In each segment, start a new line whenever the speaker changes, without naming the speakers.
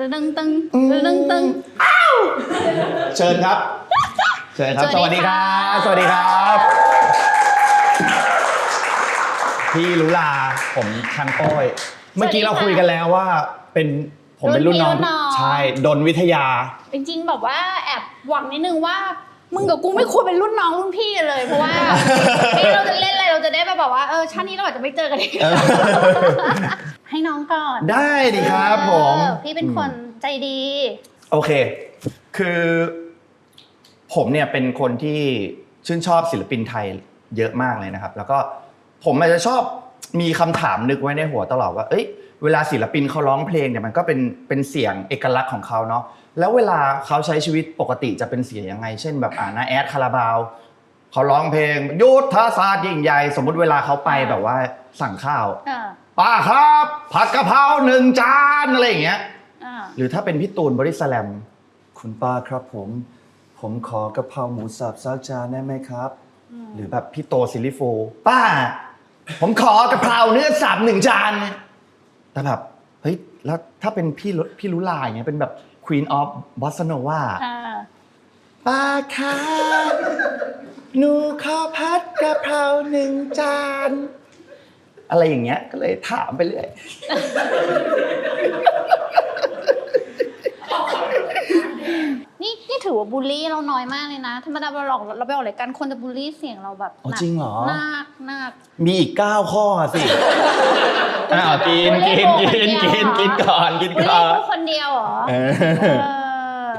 ระดึงตึงระดึงตึงอ้าว
เชิญครับ เชิญครับ
สวัสดี
ครับ สวัสดีครับ พี่ลุลาผมคันต้อย เมื่อกี้เราคุยกันแล้วว่าเป็นผมเป็นรุ่นน้อง ใช่ ดนวิทยา
จริงๆแบบว่าแอบหวังนิดนึงว่า มึงกับกูไม่ควรเป็นรุ่นน้องรุ่นพี่เลยเพราะว่าเอ้เราจะเล่นอะไรเราจะได้แบบว่าเออชาตินี้เราอาจจะไม่เจอกันอีก
เออ
ให้น้องก่อน
ได้ดิครับผม
เออพี่เป็นคนใจดี
โอเค คือผมเนี่ยเป็นคนที่ชื่นชอบศิลปินไทยเยอะมากเลยนะครับ แล้วก็ผมอาจจะชอบมีคำถามนึกไว้ในหัวตลอดว่า เอ้ย เวลาศิลปินเขาร้องเพลงเนี่ยมันก็เป็นเป็นเสียงเอกลักษณ์ของเขาเนาะ แล้วเวลาเขาใช้ชีวิตปกติจะเป็นเสียงยังไง เช่นแบบอ่านาแอดคาราบาวเขาร้องเพลงยุทธศาสตร์ยิ่งใหญ่สมมุติเวลาเขาไปแบบว่าสั่งข้าว
เออ
ป้าครับ ผัดกะเพราหนึ่งจานอะไรอย่างเงี้ย
เออ
หรือถ้าเป็นพี่ตูนบริสแลม คุณป้าครับผม ผมขอกะเพราหมูสับสักจานได้ไหมครับ
ม
หรือแบบพี่โตซิลิโฟป้า ผมขอกะเพราเนื้อสับหนึ่งจาน แต่แบบ เฮ้ย แล้วถ้าเป็นพี่ลุพี่ลุลาอย่างเงี้ยเป็นแบบ Queen of Bossa Nova
เออ
ป้าครับหนูขอพัดกะเพราหนึ่งจาน อะไรอย่างเงี้ยก็เลยถามไปเรื่อย
นี่นี่ถือว่าบูลลี่เราน้อยมากเลยนะ ธรรมดาเราหลอกเราไปออกรายการคนจะบูลลี่เสียงเราแบบ
อ๋อ
นัก
จริงเหรอ
หนักหนัก
มีอีก 9 ข้อสิ อ้าวกินกินกินกินกินก่อนกินก่อน
กูคนเดียวเหรอ
เอ
เอ
อ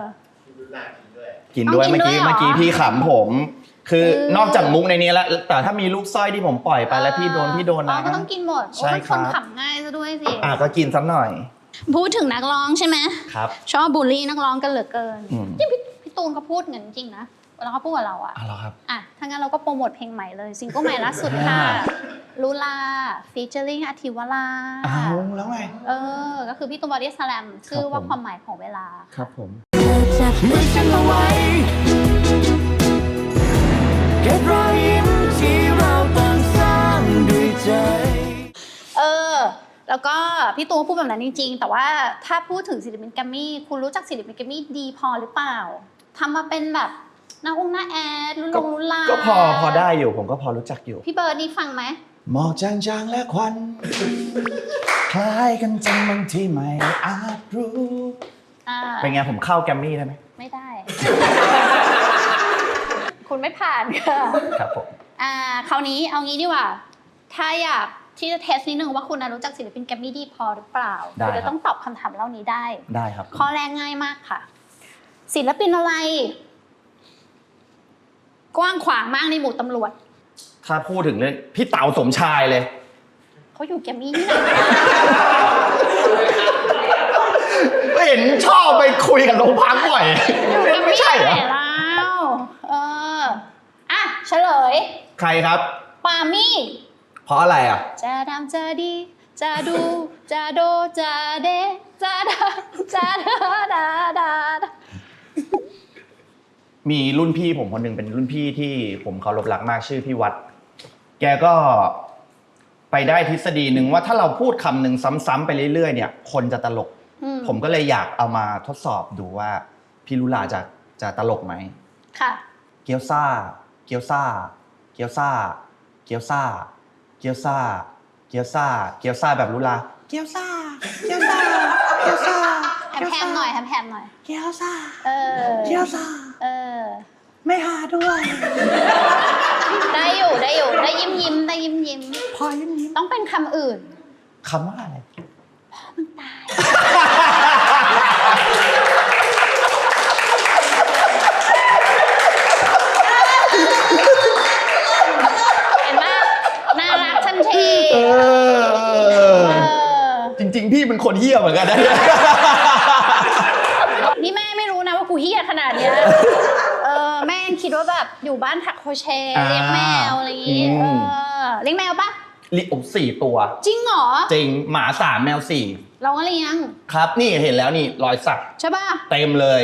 กินด้วย
ต้องกิ
เมื่อ
ด้วย
กี้
เหรอ
เมื่อกี้พี่ขำผม คือ
ออ
นอกจากมุกในนี้แล้ว แต่ถ้ามีลูกสร้อยที่ผมปล่อยไปแล้วพี่โดนพี่โดน
อ๋อ
นะ
ก็ต้องกินหมด
ใช่
โอ้เป็น
ค
ค
รั
น
บ
ขำง่ายซะด้วยสิ
อะก็กินสักหน่อย
พูดถึงนักร้องใช่ไหม
ครับ
ชอบบูลลี่นักร้องกันเหลือเกิน
อืม
ที่พี่พี่ตูนเขาพูดเงินจริงนะเวลาเขาพูดกับเราอะ
อะเหรอครับ
อะถ้างั้นเราก็โปรโมทเพลงใหม่เลยซิงเกิลใหม่ล่าสุดค่ะ ลูลาฟีเจอริงอธิวรา
อ้าวแล้วไง
เออ ก็คือพี่ตูนบอดี้สแลมชื่อว่า
ผม
ความหมายของเวลา
ครับผม
จับมือฉันเอาไว้เก็บรอยยิ้มที่เราต่างสร้างด้วยใจ
เออ แล้วก็พี่ตูนพูดแบบนั้นจริง ๆ แต่ว่าถ้าพูดถึงศิลปินแกรมมี่ คุณรู้จักศิลปินแกรมมี่ดีพอหรือเปล่าทำมาเป็นแบบหน้าองค์หน้าแอดรุ่นลงรุ่นลา
ก็พอพอได้อยู่ผมก็พอรู้จักอยู่
พี่เบิร์ดนี่ฟังไหม
หมอกจางๆและควัน คล้ายกันจังบางที่ไม่อาจรู้
อ่า
เป็นไงผมเข้าแกรมมี่ได้ไหม
ไม่ได้ คุณไม่ผ่านค่ะ
ครับผม
อ่าคราวนี้เอางี้ดีกว่า ถ้าอยากที่จะเทสนิดนึงว่าคุณน่ะรู้จักศิลปินแกรมมี่ดีพอหรือเปล่า
ได้
คุณ
ครั
จะ
บ
ต้องตอบคำถามเหล่านี้ได้
ได้ครับ
ข้อแรกง่ายมากค่ะ ศิลปินอะไร กว้างขวางมากในหมู่ตำรวจ
ถ้าพูดถึงเรื่องพี่เต๋าสมชายเลย
เขาอยู่แกรมมี่ที่ไหน
เห็นชอบไปคุยกับโรงพักบ่อย
อยู่แกรม
ไม่
มี่
ใช่
ที่
เหร
ไหน
อ
แล้วเอออะเฉลย
ใครครับ
ปามี่
เพราะอะไรอะ
จะดำจะดี จะดู จะโดจะเดจะดาจะดาดาดาดา
มีรุ่นพี่ผมคนหนึ่งเป็นรุ่นพี่ที่ผมเคารพรักมากชื่อพี่วัด แกก็ไปได้ทฤษฎีหนึ่งว่าถ้าเราพูดคำหนึ่งซ้ำๆไปเรื่อยๆเนี่ย คนจะตลก
อืม
ผมก็เลยอยากเอามาทดสอบดูว่า พี่ลุลาจะจะตลกไหม
ค่ะ
เกี๊ยวซ่า เกี๊ยวซ่า เกี๊ยวซ่า เกี๊ยวซ่า เกี๊ยวซ่า เกี๊ยวซ่า เกี๊ยวซ่าแบบลุลา เกี๊ยวซ่า เกี๊ยวซ่า เกี๊ยวซ่า
แฮมๆหน่อยแฮมๆหน่อย
เกี๊ยวซ่า
เออ
เกี๊ยวซ่า
เออ
ไม่หาด้วย
ได้อยู่ได้อยู่ได้ยิ้มยิ้มได้ยิ้มยิ้ม
พอยิ้มยิ้ม
ต้องเป็นคำอื่น
คำว่าอะไร
เห็นไหมน่ารักทันที
เออ
เออ
จริง ๆ พี่เป็นคนเหี้ยเหมือนกันนะ
นี่แม่ไม่รู้นะว่ากูเฮี้ยขนาดเนี้ยเออแม่ยัง คิดว่าแบบอยู่บ้านถักโครเชต์
อ่า
เลี้ยงแมวอะไรอย่างงี้
อื
เอ
ม
อเลี้ยงแมวปะ
ลิอบสี่ตัว
จริงเหรอ
จริงหมาสามแมวสี่
เราก็เลี้ยง
ครับ นี่เห็นแล้วนี่รอยสัก
ใช่ปะ
เต็มเลย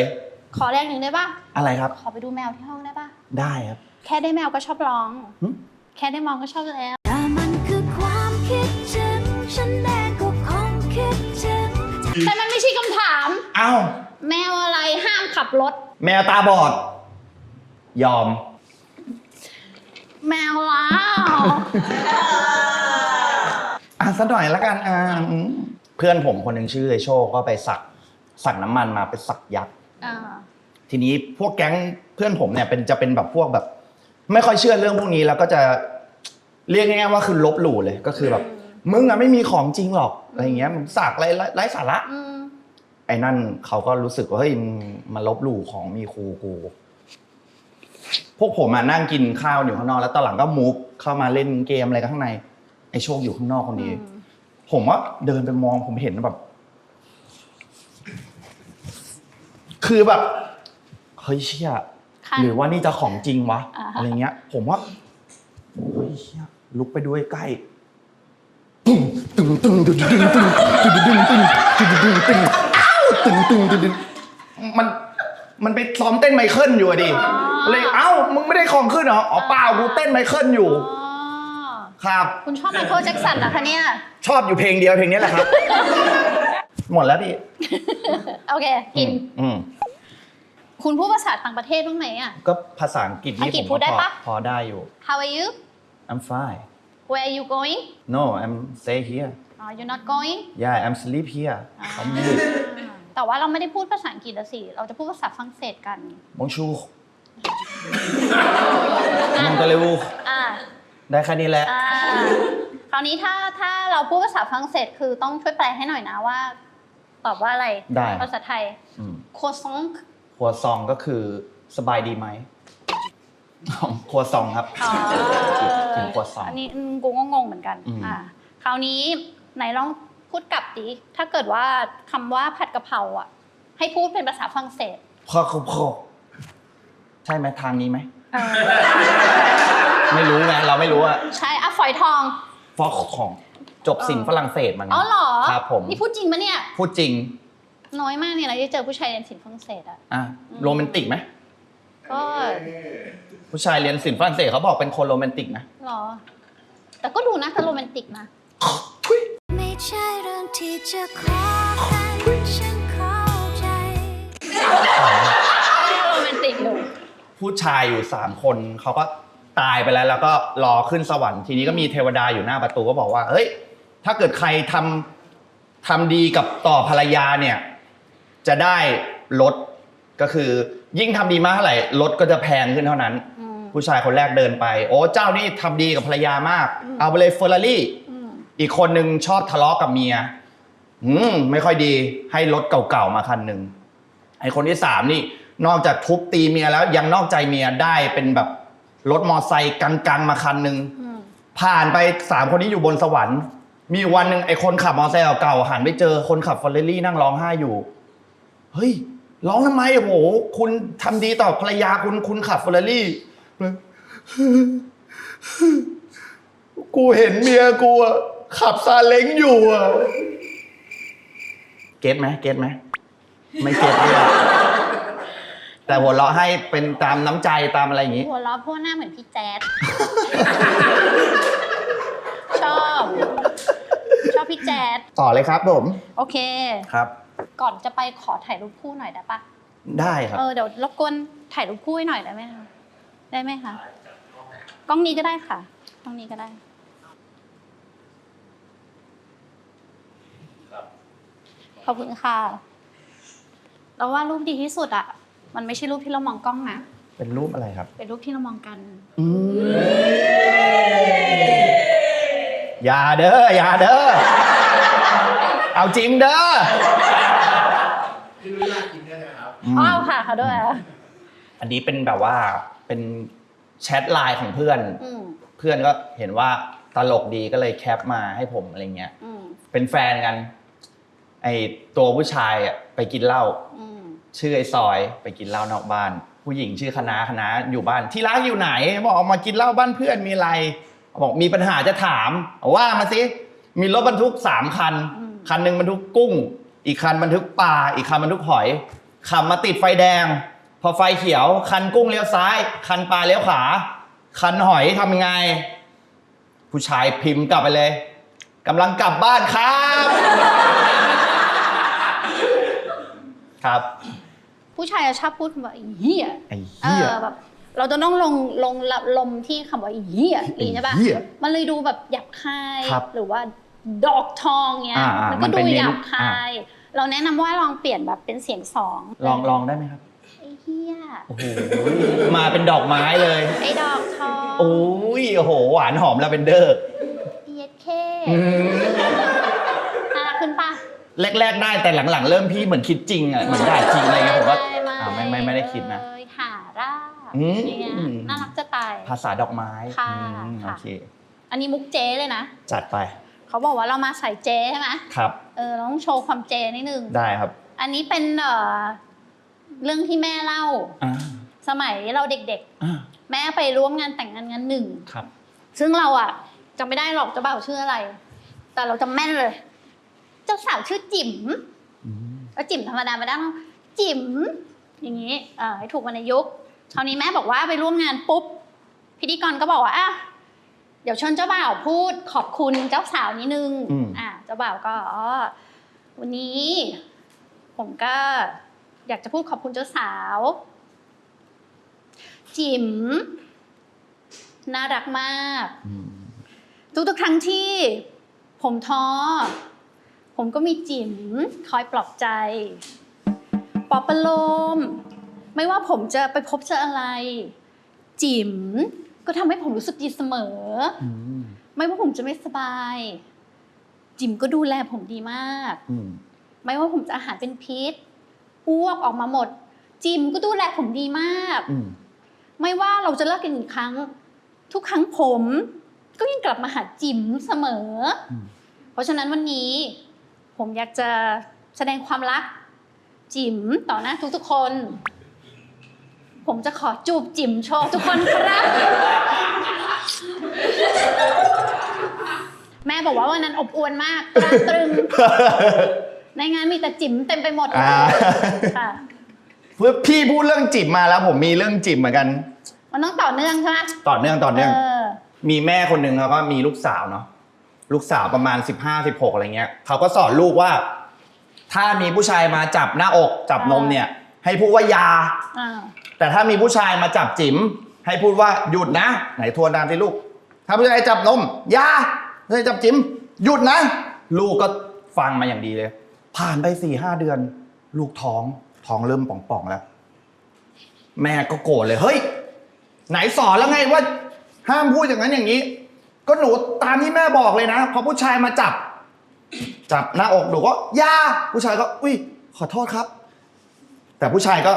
ขอแรงหนึ่งได้ปะ
อะไรครับ
ขอไปดูแมวที่ห้องได้ปะ
ได้ครับ
แค่ได้แมวก็ชอบร้อง
หึ
แค่ได้มองก็ชอบแล้ว
แต่มันคือความคิดถึง ฉันเองก็คงคิดถึง
แต่มันไม่ใช่คำถาม
เอ้า
แมวอะไรห้ามขับรถ
แมวตาบอด ยอม
แมวล้าว
อะสักหน่อยละกันอ่าอืมเพื่อนผมคนหนึ่งชื่อไอโชคก็ไปสักสักน้ำมันมาเป็นสักยักษ์
อ่า
ทีนี้พวกแก๊งเพื่อนผมเนี่ยเป็นจะเป็นแบบพวกแบบ ไม่ค่อยเชื่อเรื่องพวกนี้แล้วก็จะเรียกง่ายๆว่าคือลบหลู่เลยก็คือแบบมึงอะไม่มีของจริงหรอกอะไรเงี้ยมึงสักอะไรไร้สาระ
อืม
ไอ้นั่นเขาก็รู้สึกว่าเฮ้ยมึงมาลบหลู่ของมีครูกู พวกผมอะนั่งกินข้าวอยู่ข้างนอกแล้วตอนหลังก็มูฟเข้ามาเล่นเกมอะไรกันข้างใน ไอ้โชคอยู่ข้างนอกคนนี้ ผมว่าเดินไปมองผมเห็นแบบ คือแบบเฮ้ยเชี่ย
ค่ะ
หรือว่านี่จะของจริงวะ
อ่าฮะ
อะไรเงี้ย ผมว่าเฮ้ยเชี่ยลุกไปด้วยใกล้ตึงตึงตึงตึงตึงตึงตึงตึงตึงตึงตึงตึงอ้าวตึงตึงตึงตึงมันมันไปซ้อมเต้นไมเคิลอยู่อะดิ เลยเอ้ามึงไม่ได้ของขึ้นเหรออ๋อเปล่ากูเต้นไมเคิลอยู่
อ๋อ
ครับ
คุณชอบไมเคิลแจ็คสันเหรอคะเนี่ย
ชอบอยู่เพลงเดียวเพลงนี้แหละครับ หมดแล้วพี่
โอเค กิน
อืม
คุณพูดภาษาต่างประเทศบ้างไหมอะ
ก็ภาษาอังกฤษ
อัง
นี่
กฤษ
ผม
พูดได้
ก็พอ
ปะ
พอได้อยู่
How are you
I'm fine
Where are you going
No I'm stay here
oh you're not going
Yeah I'm sleep here
อ่าแต่ว่าเราไม่ได้พูดภาษาอังกฤษอะสิ เราจะพูดภาษาฝรั่งเศสกัน
Bonjour มองตะเลว
อ่า
ได้แค่นี้แหละ
อ่าคราวนี้ถ้าถ้าเราพูดภาษาฝรั่งเศสคือต้องช่วยแปลให้หน่อยนะว่า ตอบว่าอะไร
ได้
ภาษาไทย
อืม
croissant
ครัวซองก็คือสบายดีไหมครัวซองครับ
อ๋อ
กินครัวซอง
อันนี้อืมกูก็งงเหมือนกัน
อืม
อ่าคราวนี้ไหนลองพูดกลับดิถ้าเกิดว่าคำว่าผัดกะเพราอะ ให้พูดเป็นภาษาฝรั่งเศส
พอพอ ใช่ไหมทางนี้ไหม
เออ
ไม่รู้ไงเราไม่รู้อะ
ใช่อะฝอยทอง
ฟอกของจบสินฝรั่งเศสมาไง
อ๋อเหรอ
ครับผม
นี่พูดจริงปะเนี่ย
พูดจริง
น้อยมากเนี่ยเราจะเจอผู้ชายเรียนศิลป์ฝรั่งเศสอะ
อะโรแมนติกไหม
ก็
ผู้ชายเรียนศิลป์ฝรั่งเศสเขาบอกเป็นคนโรแมนติกนะ
หรอ แต่ก็ดูนะก็โรแมนติกนะ
ไม่ใช่เรื่องที่จะขอกันฉันเข้าใจ
โรแมนติกอยู่
ผู้ชายอยู่สามคนเขาก็ตายไปแล้ว แล้วก็รอขึ้นสวรรค์ทีนี้ก็มีเทวดาอยู่หน้าประตูก็บอกว่า เฮ้ย ถ้าเกิดใครทำทำดีกับต่อภรรยาเนี่ย จะได้ลดก็คือ ยิ่งทำดีมากเท่าไหร่ลดก็จะแพงขึ้นเท่านั้น
อืม
ผู้ชายคนแรกเดินไป โอ้เจ้านี่ทำดีกับภรรยามาก
อืม
เอาไปเลยเฟอร์รารี่
อืม
อีกคนหนึ่งชอบทะเลาะกับเมีย อืมไม่ค่อยดี ให้รถเก่าๆมาคันหนึ่งไอคนที่สามนี่ นอกจากทุบตีเมียแล้วยังนอกใจเมียได้เป็นแบบรถมอไซค์กังๆมาคันหนึ่ง
อืม
ผ่านไปสามคนนี้อยู่บนสวรรค์ มีอยู่วันหนึ่งไอคนขับมอไซค์เก่าๆหันไปเจอคนขับฟอร์เรลี่นั่งร้องไห้อยู่ เฮ้ยร้องทำไมโอ้โหคุณทำดีต่อภรรยาคุณคุณขับฟอร์เรลี่กูเห็นเมียกูอะขับซาเล้งอยู่อะเก็ตไหมเก็ตไหมไม่เก็ตเลย แต่หัวเราะให้เป็นตามน้ำใจตามอะไรอย่างงี้
หัวเราะเพราะว่าหน้าเหมือนพี่แจ๊ด ชอบ ชอบพี่แจ๊ด
ต่อเลยครับผม
โอเค
ครับ
ก่อนจะไปขอถ่ายรูปคู่หน่อยได้ปะ
ได้ครับ
เออเดี๋ยวรบกวนถ่ายรูปคู่ให้หน่อยได้ไหมคะ ได้ไหมคะ กล้องนี้ก็ได้ค่ะ กล้องนี้ก็ได้ ขอบคุณค่ะ เราว่ารูปดีที่สุดอะ มันไม่ใช่รูปที่เรามองกล้องนะ
เป็นรูปอะไรครับ
เป็นรูปที่เรามองกัน
อย่าเด้ออย่าเด้อเอาจริงเด้ออืม
อ้าวค่ะค่ะด้วยอะ
อันนี้เป็นแบบว่าเป็นแชทไลน์ของเพื่อน
อืม
เพื่อนก็เห็นว่าตลกดีก็เลยแคปมาให้ผมอะไรเงี้ย
อืม
เป็นแฟนกัน ไอตัวผู้ชายอะไปกินเหล้า
อืม
ชื่อไอซอยไปกินเหล้านอกบ้าน ผู้หญิงชื่อคณะคณะอยู่บ้านที่รักอยู่ไหน บอกออกมากินเหล้าบ้านเพื่อนมีอะไร บอกมีปัญหาจะถามว่ามาสิมีรถบรรทุกสามคัน คันหนึ่งบรรทุกกุ้ง อีกคันบรรทุกปลาอีกคันบรรทุกหอยขับมาติดไฟแดง พอไฟเขียว คันกุ้งเลี้ยวซ้าย คันปลาเลี้ยวขวาคันหอยทำยังไง ผู้ชายพิมพ์กลับไปเลยกำลังกลับบ้านครับ ครับ
ผู้ชายจะชอบพูดคำว่าไอ้เหี้ย
ไอ้
เอ
เหี้ย
อแบบ เราจะต้องลงลงลมที่คำว่าไอ้เหี้ย
ไอ้
อีใช่ปะ
เหี้ย
มันเลยดูแบบหยาบคาย
ครับ
หรือว่าดอกทองเงี้ย
อ่าอ่ามั
มันก็
มัน
ดู
เป็น
หยาบ
เน้น
คาย เราแนะนำว่าลองเปลี่ยนแบบเป็นเสียงสอง
ลองลองได้ไหมครับ
ไอ้เหี้ย
โอ้โห มาเป็นดอกไม้เลย
ไอ้ดอกทอง
โอ้ย โอ้โห หวานหอมลาเวนเดอร์
เอียดเค
อืม
น่ารักขึ้นปะ
แรก ๆ ได้แต่หลังๆ เริ่มพี่เหมือนคิดจริงอะเหมือนด่าจริงอะไรเงี้ยผมว่า
ไม่
อ่าไม่ไม่ไม่ได้คิดนะ
เอ้ยหาร่า
อืม
อย่างเงี้ยน่ารักจะตาย
ภาษาดอกไม้
ค่ะ
อืม
ค่ะ
โอเค
อันนี้มุกเจ๊เลยนะ
จัดไป
เขาบอกว่าเรามาใส่เจ๊ใช่ไหม
ครับ
เออเราต้องโชว์ความเจนิดนึง
ได้ครับ
อันนี้เป็นเอ่อเรื่องที่แม่เล่า
อ่า
สมัยเราเด็ก
อ่า
ๆ แม่ไปร่วมงานแต่งงานงานหนึ่ง
ครับ
ซึ่งเราอะจำไม่ได้หรอกเจ้าบ่าวชื่ออะไร แต่เราจำแม่นเลย เจ้าสาวชื่อจิ๋ม
อืม
แล้วจิ๋มธรรมดาไม่ได้หรอกจิ๋มอย่างนี้เอ่อให้ถูกวรรณยุกต์คราวนี้แม่บอกว่าไปร่วมงานปุ๊บพิธีกรก็บอกว่าอะเดี๋ยวเชนเจ้าบ่าวพูดขอบคุณเจ้าสาวนิดนึง
อืม
อะเจ้าบ่าวก็อ๋อวันนี้ ผมก็อยากจะพูดขอบคุณเจ้าสาว จิ๋มน่ารักมาก
อืม
ทุกๆครั้งที่ ผมท้อ ผมก็มีจิ๋มคอยปลอบใจปลอบประโลม ไม่ว่าผมจะไปพบเจออะไร จิ๋มก็ทำให้ผมรู้สึกดีเสมอ
อืม
ไม่ว่าผมจะไม่สบาย จิ๋มก็ดูแลผมดีมาก
อืม
ไม่ว่าผมจะอาหารเป็นพิษอ้วกออกมาหมด จิ๋มก็ดูแลผมดีมาก
อืม
ไม่ว่าเราจะเลิกกันอีกครั้ง ทุกครั้งผม ก็ยังกลับมาหาจิ๋มเสมออ
ม
เพราะฉะนั้นวันนี้ ผมอยากจะแสดงความรัก จิ๋มต่อหน้าทุกๆคน ผมจะขอจูบจิ๋มโชว์ทุกคนครับ แม่บอกว่าวันนั้นอบอวลมากตราตรึง ในงานมีแต่จิ๋มเต็มไปหมดเลย
อ่า
ค่ะ
เพื่อพี่พูดเรื่องจิบมาแล้วผมมีเรื่องจิบเหมือนกัน
มันต้องต่อเนื่องใช่ไหม
ต่อเนื่องต่อเนื่อง
เออ
มีแม่คนหนึ่งเขาก็มีลูกสาวเนาะ ลูกสาวประมาณสิบห้าสิบหกอะไรเงี้ยเขาก็สอนลูกว่า ถ้ามีผู้ชายมาจับหน้าอกจับนมเนี่ย ให้พูดว่ายา
อ่า
แต่ถ้ามีผู้ชายมาจับจิ๋มให้พูดว่าหยุดนะ ไหนทวนตามที่ลูก ถ้าผู้ชายจับนมอยาผู้ชายจับจิ๋มหยุดนะ ลูกก็ฟังมาอย่างดีเลย ผ่านไปสี่ห้าเดือน ลูกท้องท้องเริ่มป่องๆแล้ว แม่ก็โกรธเลยเฮ้ย ไหนสอนแล้วไงว่า ห้ามพูดอย่างนั้นอย่างนี้ ก็หนูตามที่แม่บอกเลยนะ พอผู้ชายมาจับ จับหน้าอกหนูก็อยาผู้ชายก็อุ้ยขอโทษครับ แต่ผู้ชายก็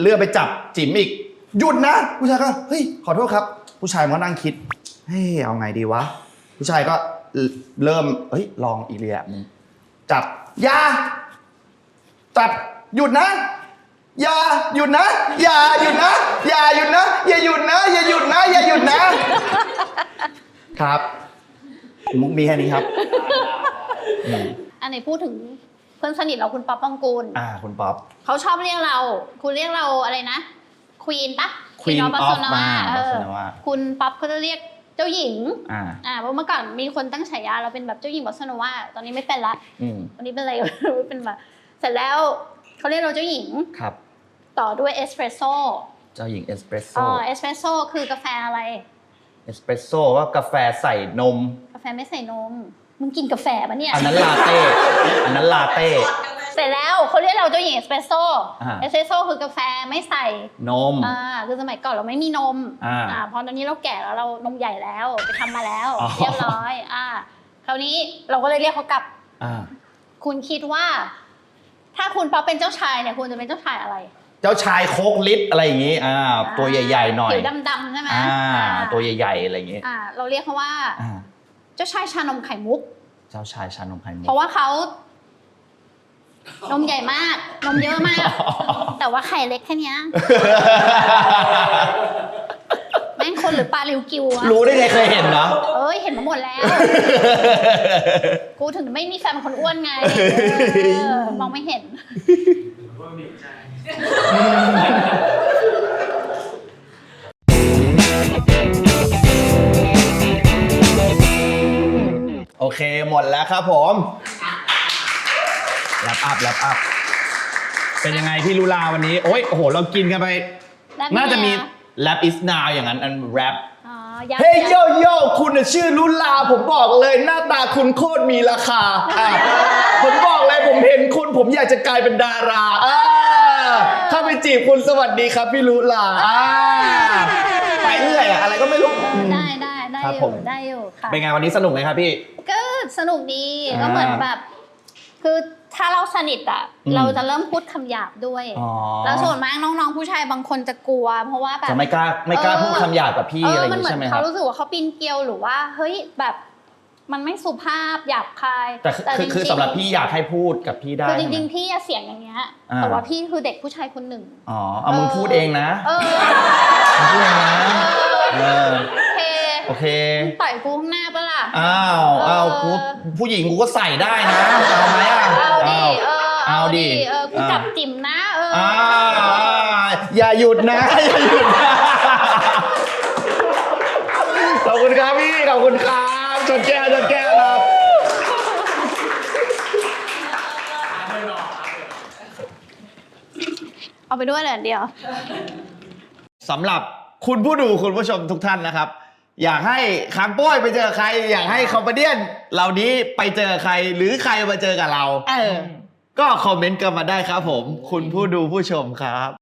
เลื่อนไปจับจิ๋มอีก หยุดนะ ผู้ชายก็เฮ้ยขอโทษครับ ผู้ชายมันก็นั่งคิดเฮ้ยเอาไงดีวะ ผู้ชายก็เริ่มเฮ้ยลองอีกแบบหนึงจับอยาจับหยุดนะอย่าหยุดนะ อย่าหยุดนะ อย่าหยุดนะ อย่าหยุดนะ อย่าหยุดนะ อย่าหยุดนะ ครับ มุกมีแค่นี้ครับอืม
อันไหนพูดถึงเพื่อนสนิทเราคุณป๊อปปองกูล
อ่า คุณป๊อป
เขาชอบเรียกเรา คุณเรียกเราอะไรนะควีนปะ
Queen
of
of
Barcelona
Ma-
เออ
Barcelona
คุณป๊อปเขาจะเรียกเจ้าหญิง
อ่า
อ่าเพราะเมื่อก่อนมีคนตั้งฉายาเราเป็นแบบเจ้าหญิงบอสโนวาตอนนี้ไม่เป็นละ
อืม
ตอนนี้เป็นอะไรไม่รู้เป็นแบบเสร็จแล้วเขาเรียกเราเจ้าหญิง
ครับ
ต่อด้วยเอสเปรสโซ่
เจ้าหญิงเอสเปรส
อ๋
โซ่
อเอสเปรสโซ่คือกาแฟอะไร
เอสเปรสโซ่ว่ากาแฟใส่นม
กาแฟไม่ใส่นม มึงกินกาแฟปะเนี่ย
อันนั้นลาเต้ อันนั้นลาเต้
เสร็จแล้วเขาเรียกเราเจ้าหญิงเอสเปรสโซ่
อ่า
เอสเปรสโซ่คือกาแฟไม่ใส่
นม
อ่าคือสมัยก่อนเราไม่มีนม
อ่า
พอตอนนี้เราแก่แล้วเรานมใหญ่แล้วไปทำมาแล้ว
อ๋อ
เรียบร้อย อ่า คราวนี้เราก็เลยเรียกเขากลับ
อ่า
คุณคิดว่า ถ้าคุณป๊อปเป็นเจ้าชายเนี่ย คุณจะเป็นเจ้าชายอะไร
เจ้าชายโคกลิตอะไรอย่างงี้อ่าตัวใหญ่ๆหน่อย
ผิวดำๆใช่ไหม
อ่า
อ่า
ตัวใหญ่ๆอะไรอย่างงี้
อ่าเราเรียกเขาว่า
อ่า
เจ้าชายชานมไข่มุก
เจ้าชายชานมไข่มุก
เพราะว่าเขานมใหญ่มาก นมเยอะมาก แต่ว่าไข่เล็กแค่เนี้ยแม่งคนหรือปลาริวกิวอะ
รู้ได้ไงเคยเห็นเนาะ
เอ้ยเห็นมาหมดแล้ว กูถึงไม่มีแฟนเป็นคนอ้วนไงเออมองไม่เห็น
โอเคหมดแล้วครับผมแลปอัพแลปอัพ เป็นยังไงพี่ลุลาวันนี้ โอ้ยโอ้โห เรากินกันไป
แล้ว
น่าจะมี
เย
rap is now อย่างนั้นอัน rap
อ๋อยักษ์
เฮ้ยโยโย่คุณน่ะชื่อลุลาผมบอกเลยหน้าตาคุณโคตรมีราคาอะผมบอกเลยผมเห็นคุณผมอยากจะกลายเป็นดาราอ่า ถ้าไปจีบคุณสวัสดีครับพี่ลุลาอ่าไปเรื่อยอะอะไรก็ไม่รู้
ได้ได้ได้
ครับ
อ
ผ
ยู่
ม
ได้อยู่ค่ะ
เป็นไงวันนี้สนุกไหมครับพี่
ก็สนุกดี
อ่า
ก็เหมือนแบบ คือถ้าเราสนิทอะ
อืม
เราจะเริ่มพูดคำหยาบด้วย
อ๋อ
แล้วส่วนมากน้องๆ ผู้ชายบางคนจะกลัว เพราะว่าแบบ
จะไม่กล้าไม่กล้า
เออ
พูดคำหยาบกับพี่
เอ
อะไร
อ
อย่าง
มันเห
นี้
มือ
ใช่ไหม
น
ครั
เขา
บ
รู้สึกว่าเขาปีนเกลียวหรือว่า เฮ้ยแบบ มันไม่สุภาพหยาบคาย
แต่คือคือคือ
จงๆ
สำหรับพี่อยากให้พูดกับพี่ได้
คือจ
ใช่ไหม
ริง ๆ พี่อะเสียงอย่างเงี้ย
อ่า
แต่ว่าพี่คือเด็กผู้ชายคนหนึ่ง
อ๋อเอามึงพูดเองนะ
เออ
มึงพูดเองนะเออ
โอเค
โอเค
มึงต่อยกูข้างหน้าปะล่ะ
อ้าวอ้าวกูผู้หญิงกูก็ใส่ได้นะเอาไหมอะ
เอาดิา
ว
เออ
เอาดิ
เออ กูจับจิ๋มนะ เออ
อ้าวอย่าหยุดนะ อย่าหยุดนะขอบคุณครับพี่ ขอบคุณครับชนแก้วชนแก้วครับ
เอาไปด้วยเลยอันเดียว
สำหรับคุณผู้ดูคุณผู้ชมทุกท่านนะครับ อยากให้คังโป้ยไปเจอใคร อยากให้คอมเมเดี้เหล่านี้ไปเจอใครหรือใครมาเจอกับเรา
เออ
ก็คอมเมนต์กันมาได้ครับผม คุณผู้ดูผู้ชมครับ